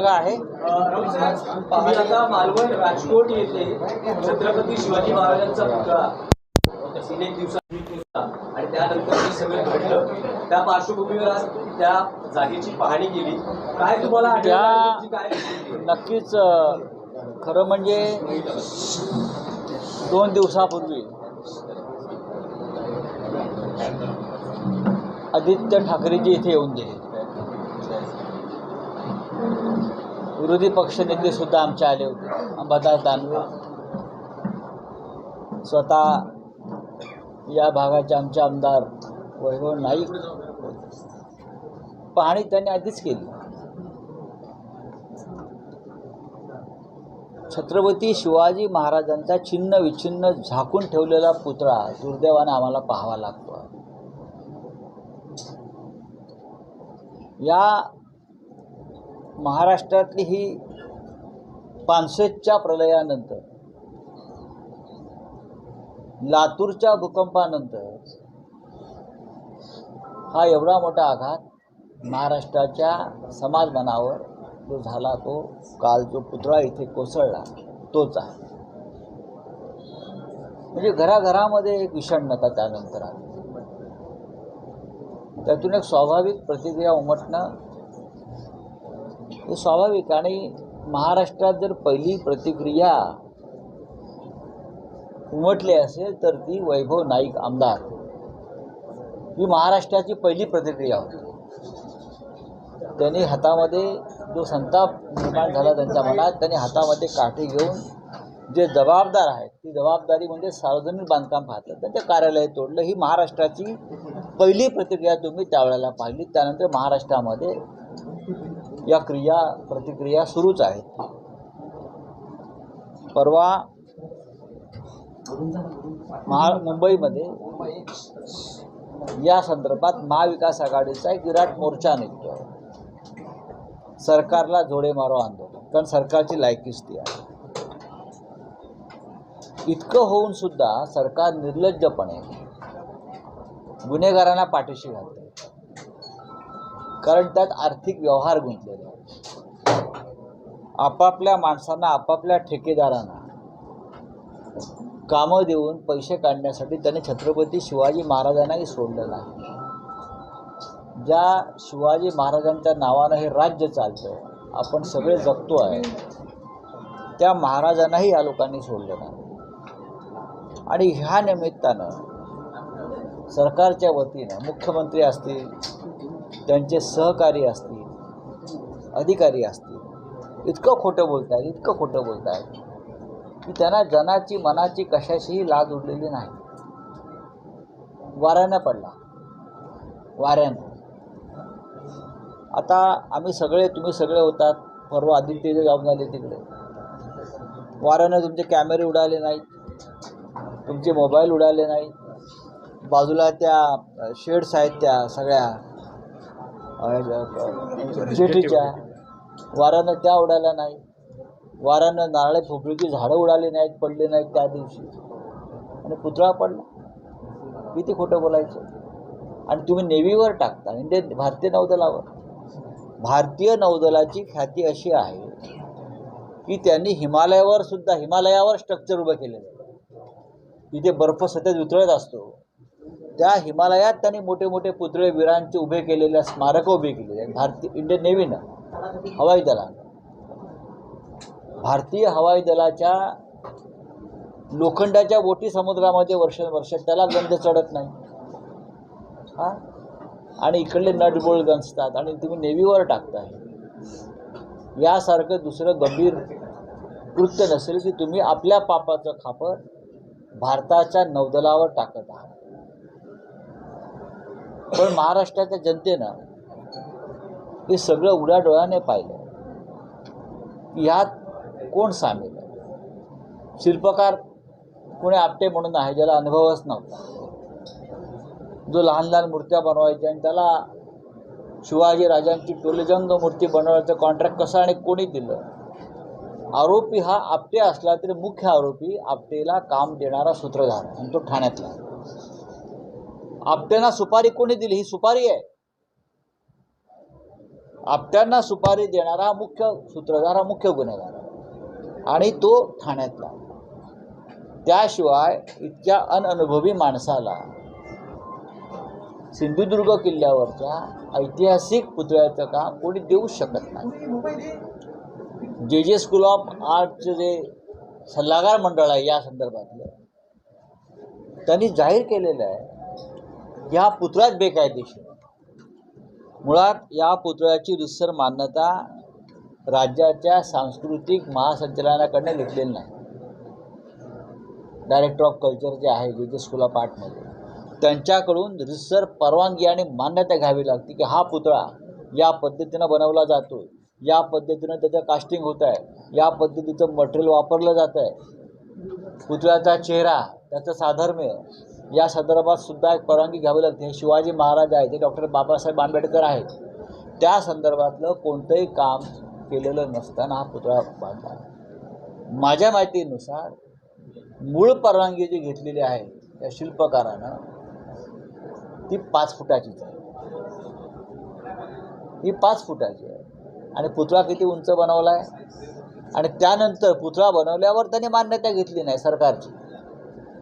काय आहे मालवण राजकोट येथे छत्रपती शिवाजी महाराजांचा पुतळा तीन दिवसांनी आणि त्यानंतर हे सगळं घडलं त्या पार्श्वभूमीवर आज त्या जागेची पाहणी केली काय तुम्हाला? त्या-? नक्कीच खरं म्हणजे दोन दिवसापूर्वी आदित्य ठाकरेजी इथे येऊन गेले विरोधी पक्षनेते सुद्धा आमचे आले होते. अंबादास दानवे. स्वतः या भागाचे आमचे आमदार वैभव नाईक पाहणी त्यांनी आधीच केली. छत्रपती शिवाजी महाराजांचा छिन्न विछिन्न झाकून ठेवलेला पुतळा दुर्दैवाने आम्हाला पाहावा लागतो. या महाराष्ट्रातली ही पानशेच्या प्रलयानंतर लातूरच्या भूकंपानंतर हा एवढा मोठा आघात महाराष्ट्राच्या समाजमनावर जो झाला तो काल जो पुतळा इथे कोसळला तोच आहे. म्हणजे घराघरामध्ये एक विषण्णता त्यानंतर आली. त्यातून एक स्वाभाविक प्रतिक्रिया उमटणं हे स्वाभाविक आणि महाराष्ट्रात जर पहिली प्रतिक्रिया उमटली असेल तर ती वैभव नाईक आमदार. ही महाराष्ट्राची पहिली प्रतिक्रिया होती. त्यांनी हातामध्ये जो संताप निर्माण झाला त्यांच्या मनात त्यांनी हातामध्ये काठी घेऊन जे जबाबदार आहेत ती जबाबदारी म्हणजे सार्वजनिक बांधकाम पाहतात. त्यांचं कार्यालय तोडलं. ही महाराष्ट्राची पहिली प्रतिक्रिया तुम्ही त्यावेळेला पाहिली. त्यानंतर महाराष्ट्रामध्ये या क्रिया प्रतिक्रिया सुरूच आहेत परवा महा मुंबईमध्ये या संदर्भात महाविकास आघाडीचा एक विराट मोर्चा निघतो सरकारला जोडे मारो आंदोलन कारण सरकारची लायकीच ती आहे. इतकं होऊन सुद्धा सरकार निर्लज्जपणे गुन्हेगारांना पाठीशी घालते कारण त्यात आर्थिक व्यवहार गुंतलेले आहेत. आपापल्या माणसांना आपापल्या ठेकेदारांना कामं देऊन पैसे काढण्यासाठी त्याने छत्रपती शिवाजी महाराजांनाही सोडलं आहे. ज्या शिवाजी महाराजांच्या नावानं हे राज्य चालतं आपण सगळे जगतो आहे त्या महाराजांनाही या लोकांनी सोडलं नाही आणि ह्या निमित्तानं सरकारच्या वतीनं मुख्यमंत्री असतील त्यांचे सहकारी असतील अधिकारी असतील इतकं खोटं बोलत आहेत इतकं खोटं बोलत आहेत की त्यांना जनाची मनाची कशाशीही लाज उडलेली नाही. वाऱ्यानं पडला. वाऱ्यानं. आता आम्ही सगळे तुम्ही सगळे होतात. परवा आदित्य जाऊन झाले तिकडे. वाऱ्यानं तुमचे कॅमेरे उडाले नाहीत. तुमचे मोबाईल उडाले नाहीत. बाजूला त्या शेड्स आहेत त्या सगळ्या. अ, वारानं त्या उडाल्या नाही वारानं नारळे खोबरीची झाडं उडाली नाहीत पडली नाहीत त्या दिवशी. आणि पुतळा पडला. किती खोटं बोलायचं? आणि तुम्ही नेव्हीवर टाकता. म्हणजे भारतीय नौदलावर. भारतीय नौदलाची ख्याती अशी आहे की त्यांनी हिमालयावर सुद्धा हिमालयावर स्ट्रक्चर उभं केलेलं आहे. तिथे बर्फ सतत उतरत असतो. त्या हिमालयात त्यांनी मोठे मोठे पुतळे वीरांचे उभे केलेल्या स्मारकं उभी केलेली आहेत भारतीय इंडियन नेव्हीनं हवाई दलानं. भारतीय हवाई दलाच्या लोखंडाच्या बोटी समुद्रामध्ये वर्ष त्याला गंध चढत नाही. हा? आणि इकडले नटबोळ गंजतात आणि तुम्ही नेव्हीवर टाकताय. यासारखं दुसरं गंभीर कृत्य नसेल की तुम्ही आपल्या पापाचं खापर भारताच्या नौदलावर टाकत आहात. पण महाराष्ट्राच्या जनतेनं हे सगळं उड्या डोळ्याने पाहिलं. की ह्यात कोण सामील आहे? शिल्पकार कोणी आपटे म्हणून आहे ज्याला अनुभवच नव्हता. जो लहान लहान मूर्त्या बनवायच्या आणि त्याला शिवाजी राजांची टोलेजंग मूर्ती बनवायचं कॉन्ट्रॅक्ट कसं आणि कोणी दिलं? आरोपी हा आपटे असला तरी मुख्य आरोपी आपटेला काम देणारा सूत्रधार आणि तो ठाण्यातला आपट्यांना सुपारी कोणी दिली? ही सुपारी आहे. आपट्यांना सुपारी देणारा हा मुख्य सूत्रधार हा मुख्य गुन्हेगार आणि तो ठाण्यातला त्याशिवाय इतक्या अनअनुभवी माणसाला सिंधुदुर्ग किल्ल्यावरच्या ऐतिहासिक पुतळ्याचं काम कोणी देऊ शकत नाही. जे जे स्कूल ऑफ आर्टचे जे सल्लागार मंडळ आहे या संदर्भातलं त्यांनी जाहीर केलेलं आहे या पुतळ्यात बेकायदेशीर. मुळात या पुतळ्याची रितसर मान्यता राज्याच्या सांस्कृतिक महासंचालनाकडनं घेतलेली नाही. डायरेक्टर ऑफ कल्चर जे आहे जे जे स्कूल ऑफ आर्टमध्ये त्यांच्याकडून रितसर परवानगी आणि मान्यता घ्यावी लागते की हा पुतळा या पद्धतीनं बनवला जातो या पद्धतीनं त्याचं कास्टिंग होत आहे या पद्धतीचं मटेरियल वापरलं जातं आहे पुतळ्याचा चेहरा त्याचं साधर्म्य या संदर्भात सुद्धा एक परवानगी घ्यावी लागते. हे शिवाजी महाराज आहेत ते डॉक्टर बाबासाहेब आंबेडकर आहेत. त्या संदर्भातलं कोणतंही काम केलेलं नसताना हा पुतळा बांधला माझ्या माहितीनुसार मूळ परवानगी जी घेतलेली आहे त्या शिल्पकारानं ती पाच फुटाचीच आहे. ही पाच फुटाची आहे. आणि पुतळा किती उंच बनवला आहे आणि त्यानंतर पुतळा बनवल्यावर त्याने मान्यता घेतली नाही सरकारची.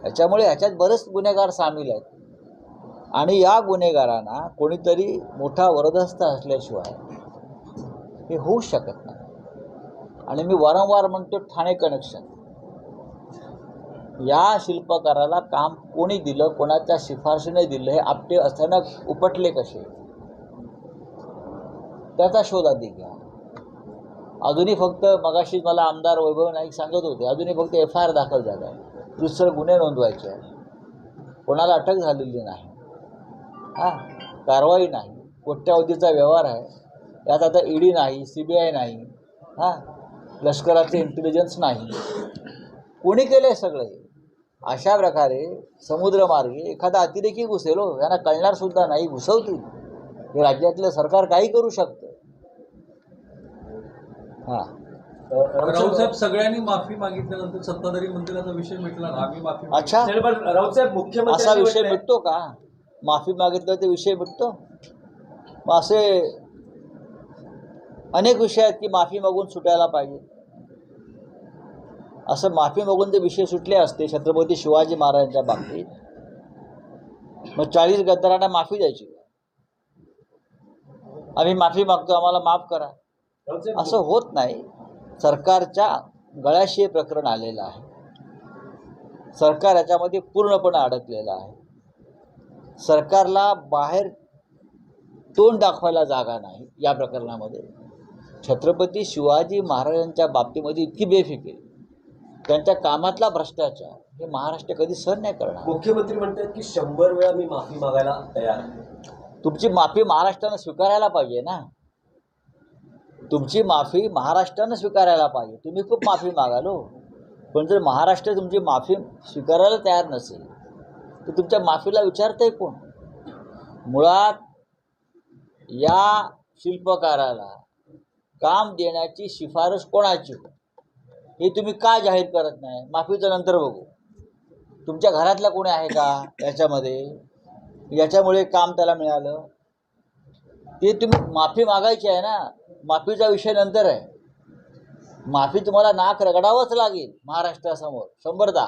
ह्याच्यामुळे ह्याच्यात बरेच गुन्हेगार सामील आहेत. आणि या गुन्हेगारांना कोणीतरी मोठा वरदस्त असल्याशिवाय हे होऊ शकत नाही. आणि मी वारंवार म्हणतो ठाणे कनेक्शन या शिल्पकाराला काम कोणी दिलं कोणाच्या शिफारशीने दिलं हे आपटे अचानक उपटले कसे? त्याचा शोध आधी घ्या. अजूनही फक्त मगाशी मला आमदार वैभव नाईक सांगत होते अजूनही फक्त एफ आय आर दाखल झाला आहे दुसरं गुन्हे नोंदवायचे आहे कोणाला अटक झालेली नाही. हां कारवाई नाही. कोट्यावधीचा व्यवहार आहे. यात आता ईडी नाही सी बी आय नाही. हां लष्कराचे इंटेलिजन्स नाही. कोणी केलं आहे सगळं अशा प्रकारे समुद्रमार्गे एखादा अतिरेकी घुसेल हो. यांना कळणारसुद्धा नाही घुसवतील. हे राज्यातलं सरकार काही करू शकतं. हां. राऊत साहेब सगळ्यांनी माफी मागितल्यानंतर सत्ताधारी मंत्र्याचा विषय मिटला ना आम्ही माफी. अच्छा. नाही, पण राऊतसाहेब असा मुख्यमंत्री विषय मिटतो का? माफी मागितलं ते विषय मिटतो? मग असे अनेक विषय आहेत की माफी मागून सुटायला पाहिजे. असं माफी मागून ते विषय सुटले असते छत्रपती शिवाजी महाराजांच्या बाबतीत. मग चाळीस गद्दारांना माफी द्यायची आम्ही माफी मागतो आम्हाला माफ करा. असं होत नाही. सरकारच्या गळ्याशी हे प्रकरण आलेलं आहे. सरकार याच्यामध्ये पूर्णपणे अडकलेलं आहे. सरकारला बाहेर तोंड दाखवायला जागा नाही या प्रकरणामध्ये. छत्रपती शिवाजी महाराजांच्या बाबतीमध्ये इतकी बेफिकिरी. त्यांच्या कामातला भ्रष्टाचार हे महाराष्ट्र कधी सहन नाही करणार. मुख्यमंत्री म्हणतात की शंभर वेळा मी माफी मागायला तयार आहे. तुमची माफी महाराष्ट्रानं स्वीकारायला पाहिजे ना. तुमची माफी महाराष्ट्रानं स्वीकारायला पाहिजे. तुम्ही खूप माफी मागालो हो. पण जर महाराष्ट्र तुमची माफी स्वीकारायला तयार नसेल तर तुमच्या माफीला विचारतंय कोण? मुळात या शिल्पकाराला काम देण्याची शिफारस कोणाची? हे तुम्ही का जाहीर करत नाही? माफीचं नंतर बघू. तुमच्या घरातला कोणी आहे का याच्यामध्ये? याच्यामुळे काम त्याला मिळालं. ते तुम्ही माफी मागायची आहे ना. माफीचा विषय नंतर आहे. माफी तुम्हाला नाक रगडावंच लागेल महाराष्ट्रासमोर. शंभरदा.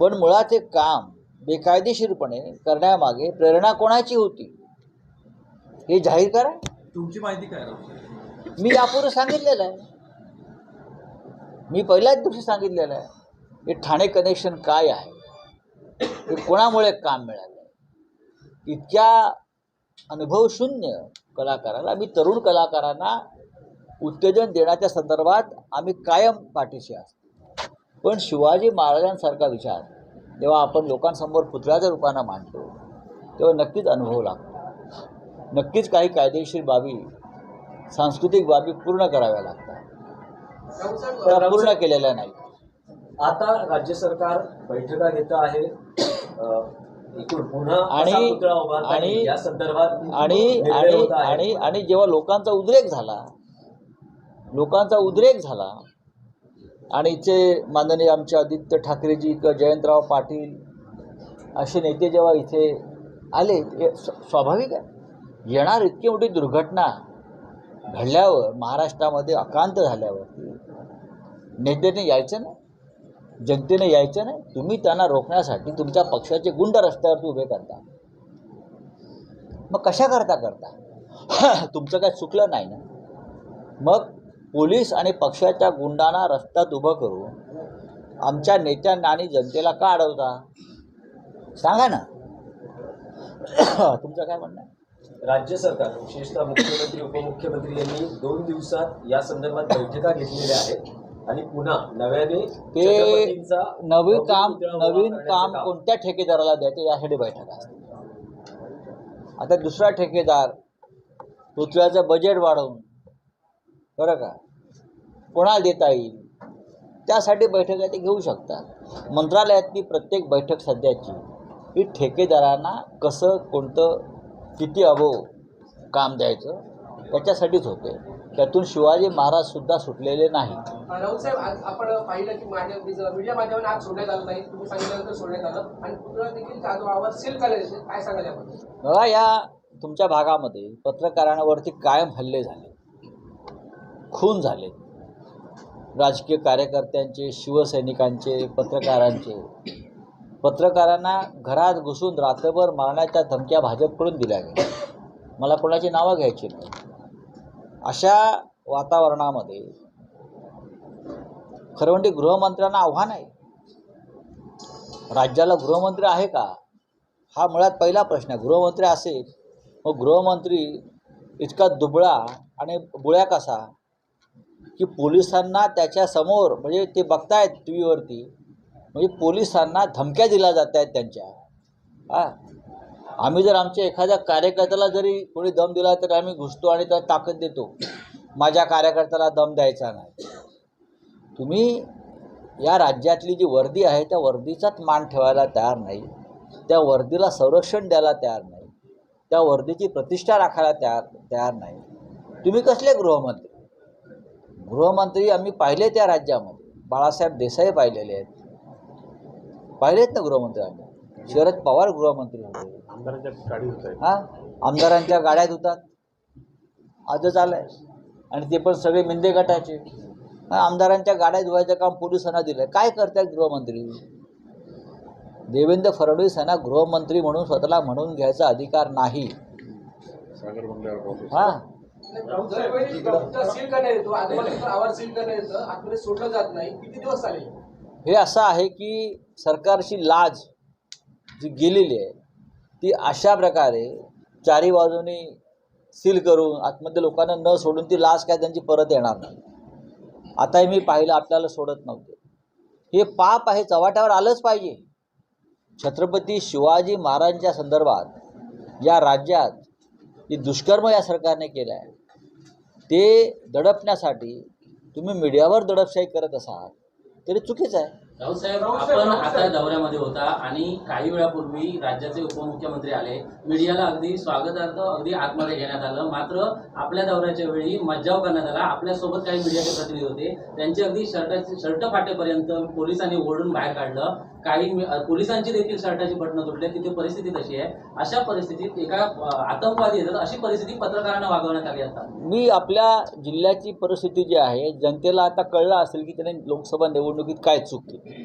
पण मुळात हे काम बेकायदेशीरपणे करण्यामागे प्रेरणा कोणाची होती? हे जाहीर करा. तुमची माहिती काय? मी यापूर्वी सांगितलेलं आहे. मी पहिल्याच दिवशी सांगितलेलं आहे. हे ठाणे कनेक्शन काय आहे? हे कोणामुळे काम मिळालं? इतक्या अनुभवशून्य कलाकाराला. मी तरुण कलाकारांना उत्तेजन देण्याच्या संदर्भात आम्ही कायम पाठीशी असतो पण शिवाजी महाराजांसारखा विचार जेव्हा आपण लोकांसमोर पुतळ्याच्या रूपानं मांडतो तेव्हा नक्कीच अनुभव लागतो. नक्कीच काही कायदेशीर बाबी सांस्कृतिक बाबी पूर्ण कराव्या लागतात. त्या पूर्ण केलेल्या नाही आता राज्य सरकार बैठका घेत आहे. आणि- आणि- आणि आणि. आणि जेव्हा लोकांचा उद्रेक झाला लोकांचा उद्रेक झाला आणि इथे माननीय आमचे आदित्य ठाकरेजी किंवा जयंतराव पाटील असे नेते जेव्हा इथे आले हे स्व- स्वाभाविक आहे. येणार इतकी मोठी दुर्घटना घडल्यावर महाराष्ट्रामध्ये आक्रांत झाल्यावरती नेत्याने यायचं नाही जनतेने यायचं नाही. तुम्ही त्यांना रोखण्यासाठी तुमच्या पक्षाचे गुंड रस्त्यावरती उभे करता. मग कशा करता करता? तुमचं काय चुकलं नाही ना? मग पोलीस आणि पक्षाच्या गुंडांना रस्त्यात उभं करून आमच्या नेत्यांना आणि जनतेला का अडवता? सांगा ना. तुमचं काय म्हणणं आहे? राज्य सरकार विशेषतः मुख्यमंत्री उपमुख्यमंत्री यांनी दोन दिवसात या संदर्भात बैठका घेतलेल्या आहेत. आणि पुन्हा नव्याने ते नवीन काम नवीन काम कोणत्या ठेकेदाराला द्यायचं यासाठी बैठक असते. आता दुसरा ठेकेदार पुतळ्याचं बजेट वाढवून बरं का? कोणाला देता येईल? त्यासाठी बैठका ते घेऊ शकतात. मंत्रालयातली प्रत्येक बैठक सध्याची ही ठेकेदारांना कसं कोणतं किती अभाव काम द्यायचं त्याच्यासाठीच होते त्यातून शिवाजी महाराज सुद्धा सुटलेले नाही राऊत साहेब आज आपण पाहिलं की माध्यम मीडिया माध्यमाने आज सोडण्यात आलं नाही तुम्ही सांगितल्यानंतर सोडण्यात आलं. आणि पुन्हा देखील जाधवावर सील करायचे काय सांगाल याबद्दल? बघा या तुमच्या भागामध्ये पत्रकारांवरती कायम हल्ले झाले. खून झाले. राजकीय कार्यकर्त्यांचे शिवसैनिकांचे पत्रकारांचे. पत्रकारांना घरात घुसून रात्रभर मारण्याच्या धमक्या भाजपकडून दिल्या गेल्या. मला कोणाची नावं घ्यायची नाही अशा वातावरणामध्ये खरं म्हणजे गृहमंत्र्यांना आव्हान आहे. राज्याला गृहमंत्री आहे का? हा मुळात पहिला प्रश्न आहे. गृहमंत्री असेल मग गृहमंत्री इतका दुबळा आणि बुळ्या कसा? की पोलिसांना त्याच्यासमोर म्हणजे ते बघतायत टी व्हीवरती म्हणजे पोलिसांना धमक्या दिल्या जात आहेत त्यांच्या. हा? आम्ही जर आमच्या एखाद्या कार्यकर्त्याला जरी कोणी दम दिला तर आम्ही घुसतो आणि त्याला ताकद देतो. माझ्या कार्यकर्त्याला दम द्यायचा नाही. तुम्ही या राज्यातली जी वर्दी आहे त्या वर्दीचाच मान ठेवायला तयार नाही. त्या वर्दीला संरक्षण द्यायला तयार नाही. त्या वर्दीची प्रतिष्ठा राखायला तयार तयार नाही. तुम्ही कसले गृहमंत्री? गृहमंत्री आम्ही पाहिले त्या राज्यामध्ये. बाळासाहेब देसाई पाहिलेले आहेत. पाहिलेत ना गृहमंत्री आम्ही? शरद पवार गृहमंत्री होते. हां? आमदारांच्या गाड्या धुतात. आजच आलंय. आणि ते पण सगळे मिंदे गटाचे. आमदारांच्या गाड्या धुवायचं काम पोलिसांना दिलं काय करतात गृहमंत्री? देवेंद्र फडणवीस यांना गृहमंत्री म्हणून स्वतःला म्हणून घ्यायचा अधिकार नाही. हा? हे असं आहे की सरकारची लाज जी गेलेली आहे ती अशा प्रकारे चारी बाजूनी सील करून आतमध्ये लोकांना न सोडून ती लास काय त्यांची परत येणार नाही. आताही मी पाहिलं आपल्याला सोडत नव्हते. हे पाप आहे चव्हाट्यावर आलंच पाहिजे. छत्रपती शिवाजी महाराजांच्या संदर्भात या राज्यात जे दुष्कर्म या सरकारने केलं आहे ते दडपण्यासाठी तुम्ही मीडियावर दडपशाही करत असाल तरी चुकीचं आहे. राऊत साहेब आपण आता दौऱ्यामध्ये होता आणि काही वेळापूर्वी राज्याचे उपमुख्यमंत्री आले. मीडियाला अगदी स्वागतार्थ अगदी आतमध्ये घेण्यात आलं. मात्र आपल्या दौऱ्याच्या वेळी मज्जाव करण्यात आला. आपल्यासोबत काही मीडियाचे प्रतिनिधी होते. त्यांचे अगदी शर्टाचे शर्ट फाटेपर्यंत पोलिसांनी ओढून बाहेर काढलं. काही पोलिसांची देखील शर्टाची बटणं तुटले तिथे परिस्थिती तशी आहे. अशा परिस्थितीत एका आतंकवादी येतात अशी परिस्थिती पत्रकारांना वागवण्यात आली आता. मी आपल्या जिल्ह्याची परिस्थिती जी आहे जनतेला आता कळलं असेल की त्याने लोकसभा निवडणुकीत काय चूक केली.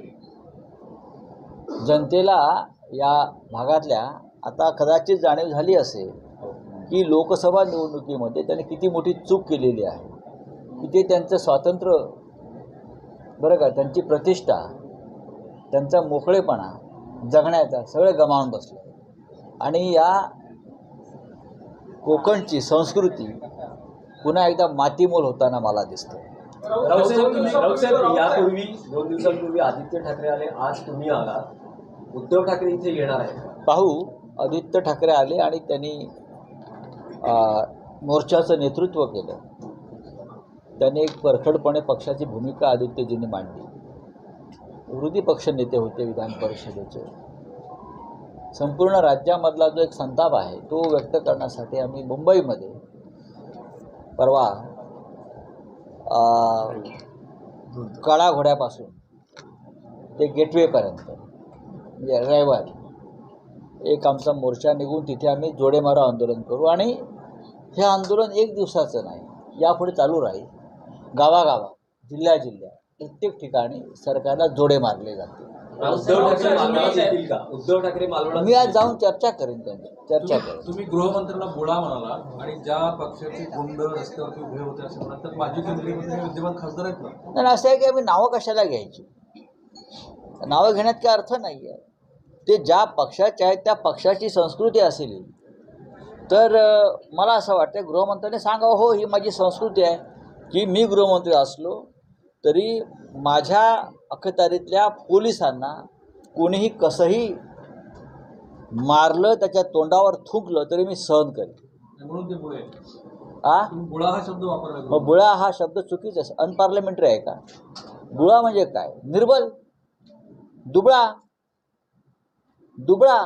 जनतेला या भागातल्या आता कदाचित जाणीव झाली असेल की लोकसभा निवडणुकीमध्ये त्याने किती मोठी चूक केलेली आहे. की ते त्यांचं स्वातंत्र्य बरं का त्यांची प्रतिष्ठा त्यांचा मोकळेपणा जगण्याचा सगळं गमावून बसलं. आणि या कोकणची संस्कृती पुन्हा एकदा मातीमोल होताना मला दिसतं. यापूर्वी दोन दिवसांपूर्वी आदित्य ठाकरे आले आज तुम्ही आलात. उद्धव ठाकरे इथे येणार आहेत. पाहू आदित्य ठाकरे आले आणि त्यांनी मोर्चाचं नेतृत्व केलं. त्यांनी एक परखडपणे पक्षाची भूमिका आदित्यजींनी मांडली. विरोधी पक्षनेते होते विधान परिषदेचे. संपूर्ण राज्यामधला जो एक संताप आहे तो व्यक्त करण्यासाठी आम्ही मुंबईमध्ये परवा काळा घोड्यापासून ते गेटवेपर्यंत म्हणजे रविवारी एक आमचा मोर्चा निघून तिथे आम्ही जोडेमारा आंदोलन करू. आणि हे आंदोलन एक दिवसाचं नाही यापुढे चालू राहील. गावागावा जिल्ह्या जिल्ह्या प्रत्येक ठिकाणी सरकारला जोडे मारले जातील उद्धव ठाकरे मालवणात येतील का? उद्धव ठाकरे मालवणात मी आज जाऊन चर्चा करेन त्यांची. चर्चा तुम्ही- करेन. तुम्ही गृहमंत्र्यांना बोळा म्हणाला आणि ज्या पक्षाचे गुंड रस्त्यावरती उभे होते असे म्हणतात तर माजी केंद्रीय मंत्री विद्यमान खासदार आहेत ना? नाही असं आहे की आम्ही नावं कशाला घ्यायची? नावं घेण्यात काय अर्थ नाही आहे ते ज्या पक्षाचे आहेत त्या पक्षाची संस्कृती असेल. तर अ, मला असं वाटतं गृहमंत्र्यांनी सांगावं हो ही माझी संस्कृती आहे की मी गृहमंत्री असलो तरी माझ्या अखत्यारीतल्या पोलिसांना कोणीही कसंही मारलं त्याच्या तोंडावर थुंकलं तरी मी सहन करेन. म्हणून ते बुळे आ? बुळा हा शब्द वापरला मग बुळा हा शब्द चुकीचा अनपार्लमेंटरी आहे का? बुळा म्हणजे काय? निर्बल? दुबळा? दुबळा?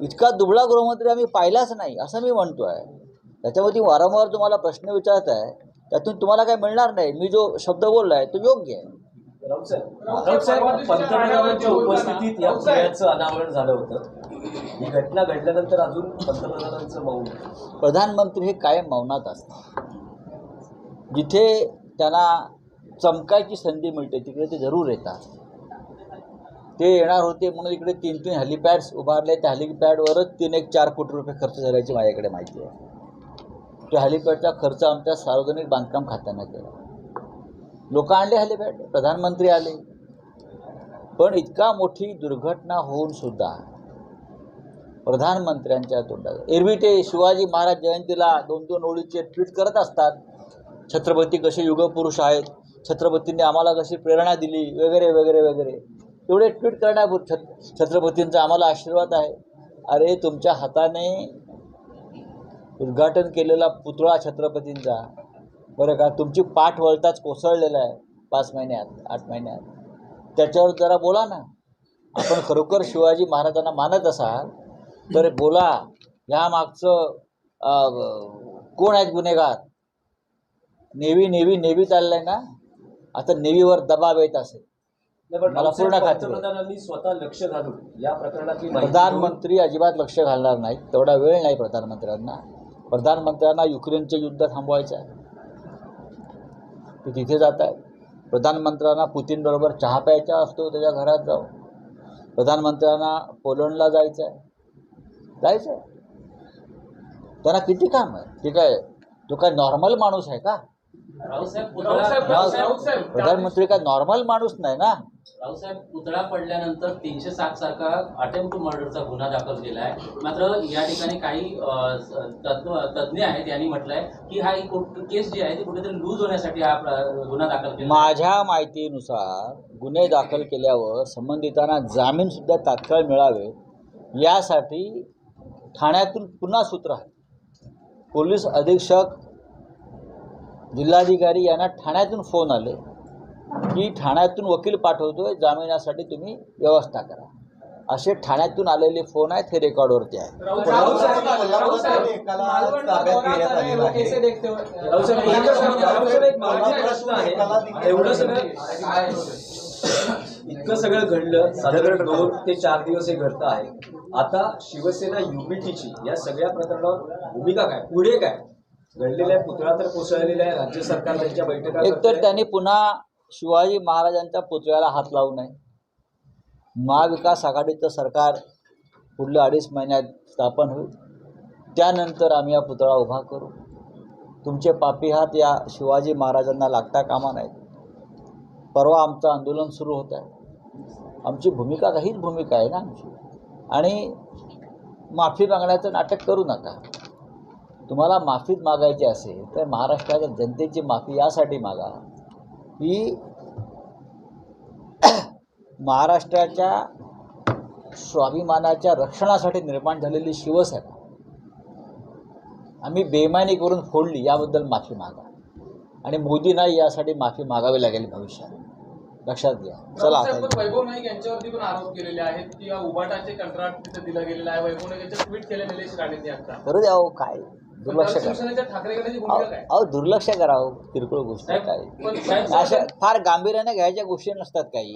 इतका दुबळा गृहमंत्री आम्ही पाहिलाच नाही असं मी म्हणतो आहे त्याच्यावरती वारंवार तुम्हाला प्रश्न विचारत आहे त्यातून तुम्हाला काय मिळणार नाही. मी जो शब्द बोलला आहे तो योग्य आहे. पंतप्रधानांच्या उपस्थितीत या पुतळ्याचं अनावरण झालं होतं. ही घटना घडल्यानंतर अजून पंतप्रधानांचं मौन. प्रधानमंत्री हे कायम मौनात असतात. जिथे त्यांना चमकायची संधी मिळते तिकडे ते जरूर येतात. ते येणार होते म्हणून इकडे तीन तीन हेलिपॅड्स उभारले. त्या हेलिपॅडवरच तीन एक चार कोटी रुपये खर्च झाल्याची माझ्याकडे माहिती आहे. की हेलिपॅडचा खर्च आमच्या सार्वजनिक बांधकाम खात्यानं केला. लोक आणले हेलिपॅड प्रधानमंत्री आले. पण इतका मोठी दुर्घटना होऊन सुद्धा प्रधानमंत्र्यांच्या तोंडात एरवी ते शिवाजी महाराज जयंतीला दोन दोन ओळीचे ट्विट करत असतात. छत्रपती कसे युगपुरुष आहेत छत्रपतींनी आम्हाला कशी प्रेरणा दिली वगैरे वगैरे वगैरे. एवढे ट्विट करण्यापूर छत्रपतींचा आम्हाला आशीर्वाद आहे. अरे तुमच्या हाताने उद्घाटन केलेला पुतळा छत्रपतींचा. बरं का? तुमची पाठ वळताच कोसळलेला आहे पाच महिन्यात आठ महिन्यात. त्याच्यावर जरा बोला ना. आपण खरोखर शिवाजी महाराजांना मानत असाल तर बोला. या मागचं कोण आहेत गुन्हेगार? नेव्ही नेव्ही नेव्ही चाललंय ना? आता नेव्हीवर दबाव येत असेल. नाही, मला पूर्ण खात्री आहे. स्वतः लक्ष घालून या प्रकरणातली प्रधानमंत्री अजिबात लक्ष घालणार नाहीत. तेवढा वेळ नाही प्रधानमंत्र्यांना. प्रधानमंत्र्यांना युक्रेनचं युद्ध थांबवायचं आहे. ते तिथे जात आहेत. प्रधानमंत्र्यांना पुतीनबरोबर चहा प्यायचा असतो त्याच्या घरात जाऊ प्रधानमंत्र्यांना पोलंडला जायचं आहे. जायचं आहे. त्यांना किती काम आहे? ते काय तो काय नॉर्मल माणूस आहे का? प्रधानमंत्री काय नॉर्मल माणूस नाही ना? राऊसाहेब पुतळा पडल्यानंतर तीनशे सात सारखा अटेम्प्ट टू मर्डरचा गुन्हा दाखल केला आहे मात्र या ठिकाणी काही अ, तज्ञ तज्ज्ञ आहेत यांनी म्हटलंय की हा एक केस जी आहे ती कुठेतरी लूज होण्यासाठी हा गुन्हा दाखल केला. माझ्या माहितीनुसार गुन्हे दाखल केल्यावर संबंधितांना जामीनसुद्धा तात्काळ मिळावे यासाठी ठाण्यातून पुन्हा सूत्र आहे. पोलीस अधीक्षक जिल्हाधिकारी यांना ठाण्यातून फोन आले. की ठाण्यातून वकील पाठवतोय जामिनासाठी तुम्ही व्यवस्था करा. असे ठाण्यातून आलेले फोन आहेत हे रेकॉर्डवरती आहे. इतकं सगळं घडलं. साधारण दोन ते चार दिवस हे घडतं आहे. आता शिवसेना युबीटीची या सगळ्या प्रकरणावर भूमिका काय? पुढे काय? घडलेल्या पुतळा तर कोसळलेला आहे. राज्य सरकार त्यांच्या बैठका एकतर. त्यांनी पुन्हा शिवाजी महाराजांच्या पुतळ्याला हात लावू नये. महाविकास आघाडीचं सरकार पुढल्या अडीच महिन्यात स्थापन होईल. त्यानंतर आम्ही हा पुतळा उभा करू. तुमचे पापी हात या शिवाजी महाराजांना लागता कामा नाहीत परवा आमचं आंदोलन सुरू होत आहे. आमची भूमिका काहीच भूमिका आहे ना आमची? आणि माफी मागण्याचं नाटक करू नका. तुम्हाला माफीच मागायची असेल तर महाराष्ट्राच्या जनतेची माफी यासाठी मागा. की महाराष्ट्राच्या स्वाभिमानाच्या रक्षणासाठी निर्माण झालेली शिवसेना. आम्ही बेमानी करून फोडली याबद्दल माफी मागा. आणि मोदींना यासाठी माफी मागावी लागेल भविष्यात. लक्षात घ्या. चला वैभव नाईक यांच्यावरती पण आरोप केलेले आहेत की या उबाटाचे कंत्राट तिथे दिलं गेलेलं आहे. वैभव नाईक यांच्या ट्विट केले निलेश राणेंनी आता. करू द्या हो काय? दुर्लक्ष करा. अहो दुर्लक्ष करावं किरकोळ गोष्ट काय अशा फार गांभीर्याने घ्यायच्या गोष्टी नसतात काही.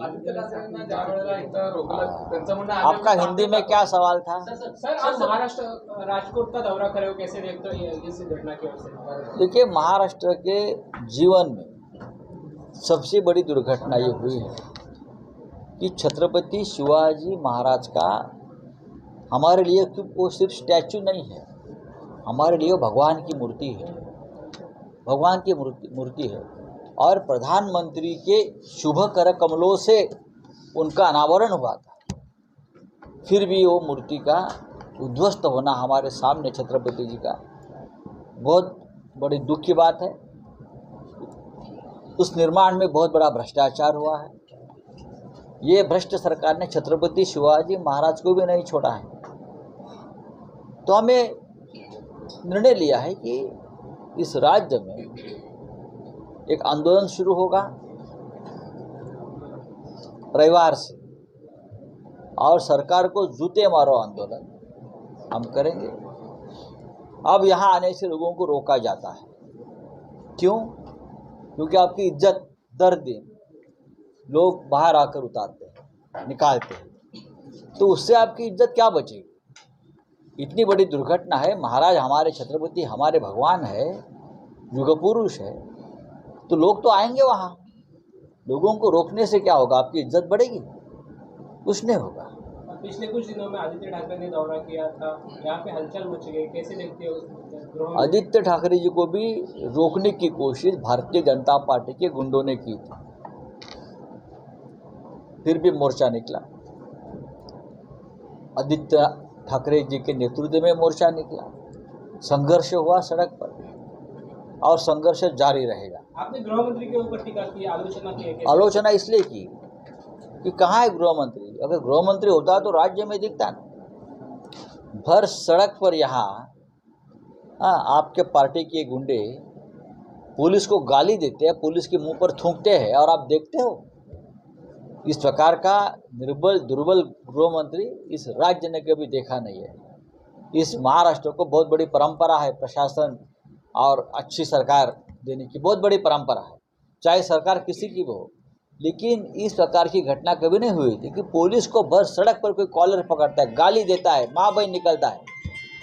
आपका हिंदी में क्या सवाल था? सर, सर, सर आज महाराष्ट्र राजकोट का दौरा करे हो कैसे देखते हो देखिए महाराष्ट्र के जीवन में सबसे बड़ी दुर्घटना ये हुई है कि छत्रपति शिवाजी महाराज का हमारे लिए वो सिर्फ स्टैचू नहीं है। हमारे लिए भगवान की मूर्ति है। भगवान की मूर्ति मूर्ति है। और प्रधानमंत्री के शुभ कर कमलों से उनका अनावरण हुआ था। फिर भी वो मूर्ति का उद्ध्वस्त होना हमारे सामने छत्रपति जी का बहुत बड़ी दुख की बात है। उस निर्माण में बहुत बड़ा भ्रष्टाचार हुआ है। ये भ्रष्ट सरकार ने छत्रपति शिवाजी महाराज को भी नहीं छोड़ा है। तो हमें निर्णय लिया है कि इस राज्य में एक आंदोलन शुरू होगा रविवार से, और सरकार को जूते मारो आंदोलन हम करेंगे। अब यहाँ आने से लोगों को रोका जाता है। क्यों? क्योंकि आपकी इज़्ज़त दर दिन लोग बाहर आकर उतारते हैं, निकालते हैं। तो उससे आपकी इज़्ज़त क्या बचेगी? इतनी बड़ी दुर्घटना है महाराज हमारे छत्रपति हमारे भगवान है युग पुरुष है तो लोग तो आएँगे वहाँ। लोगों को रोकने से क्या होगा? आपकी इज़्ज़त बढ़ेगी? कुछ नहीं होगा। पिछले कुछ दिनों में आदित्य ठाकरे ने दौरा किया था। यहाँ पे हलचल मच गई। कैसे देखते हो आदित्य ठाकरे जी को भी रोकने की कोशिश भारतीय जनता पार्टी के गुंडों ने की थी। फिर भी मोर्चा निकला। आदित्य ठाकरे जी के नेतृत्व में मोर्चा निकला। संघर्ष हुआ सड़क पर। और संघर्ष जारी रहेगा। आपने गृह मंत्री के ऊपर टीका की आलोचना की आलोचना इसलिए की कि कहाँ है गृह मंत्री अगर गृह मंत्री होता तो राज्य में दिखता ना। भर सड़क पर यहाँ हाँ आपके पार्टी के गुंडे पुलिस को गाली देते हैं पुलिस के मुँह पर थूकते हैं और आप देखते हो इस प्रकार का निर्बल, दुर्बल गृह मंत्री इस राज्य ने कभी देखा नहीं है। इस महाराष्ट्र को बहुत बड़ी परंपरा है, प्रशासन और अच्छी सरकार देने की बहुत बड़ी परंपरा है। चाहे सरकार किसी की भी हो, लेकिन इस प्रकार की घटना कभी नहीं हुई थी कि पुलिस को भर सड़क पर कोई कॉलर पकड़ता है, गाली देता है, माँ बहन निकलता है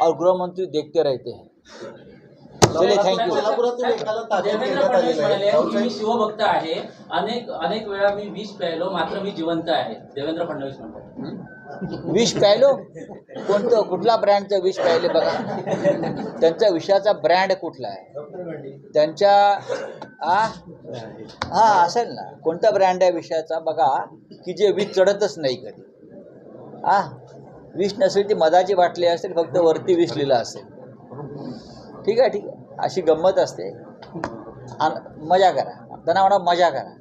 और गृह मंत्री देखते रहते हैं। मी शिवभक्त आहे. अनेक अनेक वेळा मी विष प्यायलो मात्र मी जिवंत आहे. देवेंद्र फडणवीस म्हणतात. विष प्यायलो? कोणतं? कुठला ब्रँडचं विष प्यायले बघा. त्यांच्या विषाचा ब्रँड कुठला आहे? त्यांच्या आ? हा असेल ना. कोणता ब्रँड आहे विषयाचा बघा की जे विष चढतच नाही कधी. आ? विष नसेल ती मधाची बाटली असेल फक्त वरती विष लिहिलं असेल. ठीक आहे ठीक आहे. अशी गंमत असते. आणि मजा करा. त्यांना म्हणा मजा करा.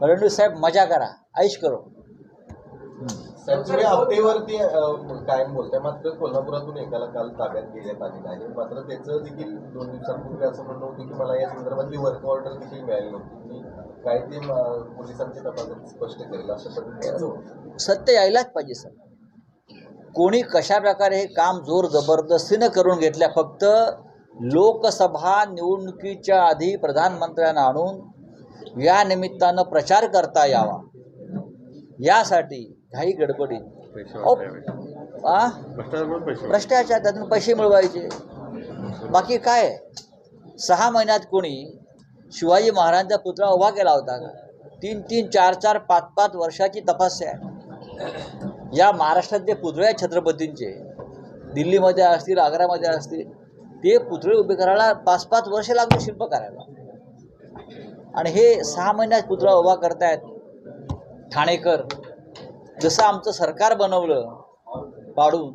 फडणवीस साहेब मजा करा. ऐश करो. सॅच्युरी हप्तेवरती कायम बोलताय. मात्र कोल्हापुरातून एकाला काल ताब्यात घेण्यात आलेलं आहे. मात्र त्याचं देखील दोन दिवसांपूर्वी असं म्हणणं होतं की मला या संदर्भातली वर्क ऑर्डर देखील मिळाली नव्हती. मी काय ते अं, पोलिसांच्या तपासात स्पष्ट करेल अशा पद्धतीचं सत्य यायलाच पाहिजे सर. कोणी कशा प्रकारे हे काम जोर जबरदस्तीनं करून घेतल्या फक्त लोकसभा निवडणुकीच्या आधी प्रधानमंत्र्यांना आणून या निमित्तानं प्रचार करता यावा. यासाठी अहो, आ? भ्रष्टाचार त्यातून पैसे मिळवायचे. बाकी काय? सहा महिन्यात कोणी शिवाजी महाराजांचा पुतळा उभा केला होता का? तीन तीन चार चार पाच पाच वर्षाची तपस्या आहे. या महाराष्ट्रात जे पुतळे आहेत छत्रपतींचे. दिल्लीमध्ये असतील आग्रामध्ये असतील ते पुतळे उभे करायला पाच पाच वर्ष लागले शिल्प करायला. आणि हे सहा महिन्यात पुतळा उभा करतायत ठाणेकर. जसं आमचं सरकार बनवलं पाडून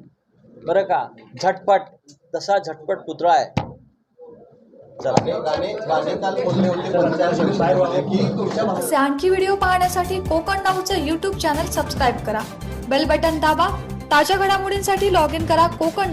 बरं का? झटपट तसा झटपट पुतळा आहे. असे आणखी व्हिडिओ पाहण्यासाठी कोकण नाऊचं यूट्यूब चॅनल सबस्क्राईब करा. बेल बटन दाबा. ताज्या घडामोडींसाठी लॉग इन करा कोकण